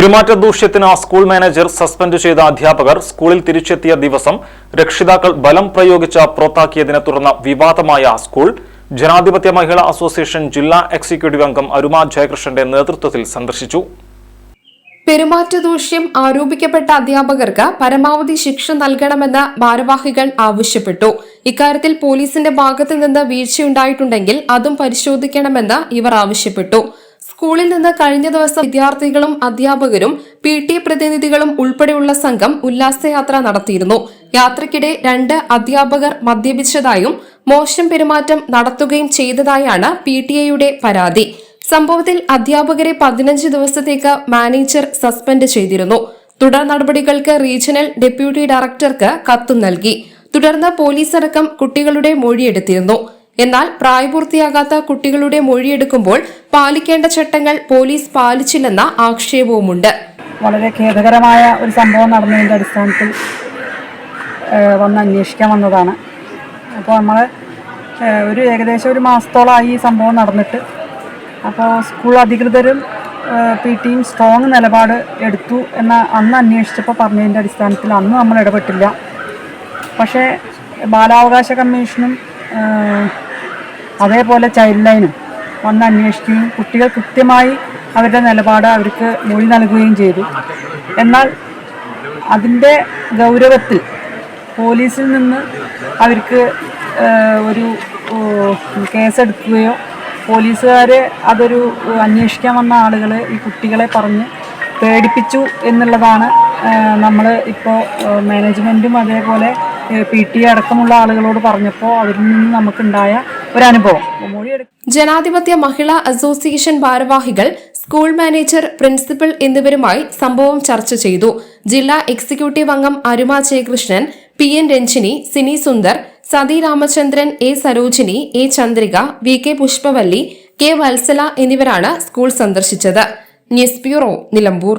പെരുമാറ്റ ദൂഷ്യത്തിന് school manager suspend ചെയ്ത അധ്യാപകർ സ്കൂളിൽ തിരിച്ചെത്തിയ ദിവസം രക്ഷിതാക്കൾ ബലം പ്രയോഗിച്ച പുറത്താക്കിയതിനെ തുടർന്ന് വിവാദമായ സ്കൂൾ. ജനാധിപത്യ മഹിളാ അസോസിയേഷൻ ജില്ലാ എക്സിക്യൂട്ടീവ് അംഗം അരുമ ജയകൃഷ്ണന്റെ നേതൃത്വത്തിൽ സന്ദർശിച്ചു. പെരുമാറ്റ ദൂഷ്യം ആരോപിക്കപ്പെട്ട അധ്യാപകർക്ക് പരമാവധി ശിക്ഷ നൽകണമെന്ന് ഭാരവാഹികൾ ആവശ്യപ്പെട്ടു. ഇക്കാര്യത്തിൽ പോലീസിന്റെ ഭാഗത്തു നിന്ന് വീഴ്ചയുണ്ടായിട്ടുണ്ടെങ്കിൽ അതും പരിശോധിക്കണമെന്ന് ഇവർ ആവശ്യപ്പെട്ടു. സ്കൂളിൽ നിന്ന് കഴിഞ്ഞ ദിവസം വിദ്യാർത്ഥികളും അധ്യാപകരും പി ടി പ്രതിനിധികളും ഉൾപ്പെടെയുള്ള സംഘം ഉല്ലാസയാത്ര നടത്തിയിരുന്നു. യാത്രയ്ക്കിടെ രണ്ട് അധ്യാപകർ മദ്യപിച്ചതായും മോശം പെരുമാറ്റം നടത്തുകയും ചെയ്തതായാണ് പി ടി എയുടെ പരാതി. സംഭവത്തിൽ അധ്യാപകരെ പതിനഞ്ച് ദിവസത്തേക്ക് മാനേജർ സസ്പെൻഡ് ചെയ്തിരുന്നു. തുടർ നടപടികൾക്ക് റീജിയണൽ ഡെപ്യൂട്ടി ഡയറക്ടർക്ക് കത്തും നൽകി. തുടർന്ന് പോലീസ് അടക്കം കുട്ടികളുടെ മൊഴിയെടുത്തിരുന്നു. എന്നാൽ പ്രായപൂർത്തിയാകാത്ത കുട്ടികളുടെ മൊഴിയെടുക്കുമ്പോൾ പാലിക്കേണ്ട ചട്ടങ്ങൾ പോലീസ് പാലിച്ചില്ലെന്ന ആക്ഷേപവുമുണ്ട്. വളരെ ഖേദകരമായ ഒരു സംഭവം നടന്നതിന്റെ അടിസ്ഥാനത്തിൽ വന്ന് അന്വേഷിക്കാൻ വന്നതാണ്. അപ്പോൾ നമ്മൾ ഒരു ഏകദേശം ഒരു മാസത്തോളമായി ഈ സംഭവം നടന്നിട്ട് അപ്പോൾ സ്കൂൾ അധികൃതരും പി ടിയും സ്ട്രോങ് നിലപാട് എടുത്തു എന്ന അന്ന് അന്വേഷിച്ചപ്പോൾ പറഞ്ഞതിന്റെ അടിസ്ഥാനത്തിൽ അന്ന് നമ്മൾ ഇടപെട്ടില്ല. പക്ഷേ ബാലാവകാശ കമ്മീഷനും അതേപോലെ ചൈൽഡ് ലൈനും വന്ന് അന്വേഷിക്കുകയും കുട്ടികൾ കൃത്യമായി അവരുടെ നിലപാട് അവർക്ക് മൊഴി നൽകുകയും ചെയ്തു. എന്നാൽ അതിന്റെ ഗൗരവത്തിൽ പോലീസിൽ നിന്ന് അവർക്ക് ഒരു കേസെടുക്കുകയോ പോലീസുകാർ അതൊരു അന്വേഷിക്കാൻ വന്ന ആളുകൾ ഈ കുട്ടികളെ പറഞ്ഞ് പേടിപ്പിച്ചു എന്നുള്ളതാണ് നമ്മൾ ഇപ്പോൾ മാനേജ്മെന്റും അതേപോലെ പി ടി അടക്കമുള്ള ആളുകളോട് പറഞ്ഞപ്പോൾ അതിൽ നിന്ന് നമുക്കുണ്ടായ അനുഭവം ജനാധിപത്യ മഹിളാ അസോസിയേഷൻ ഭാരവാഹികൾ സ്കൂൾ മാനേജർ പ്രിൻസിപ്പൽ എന്നിവരുമായി സംഭവം ചർച്ച ചെയ്തു. ജില്ലാ എക്സിക്യൂട്ടീവ് അംഗം Aruma Jayakrishnan P N Ranjini Sini Sundar Sathi Ramachandran A Sarojini A Chandrika V K Pushpavalli K Vatsala എന്നിവരാണ് സ്കൂൾ സന്ദർശിച്ചത്. News bureau Nilambur.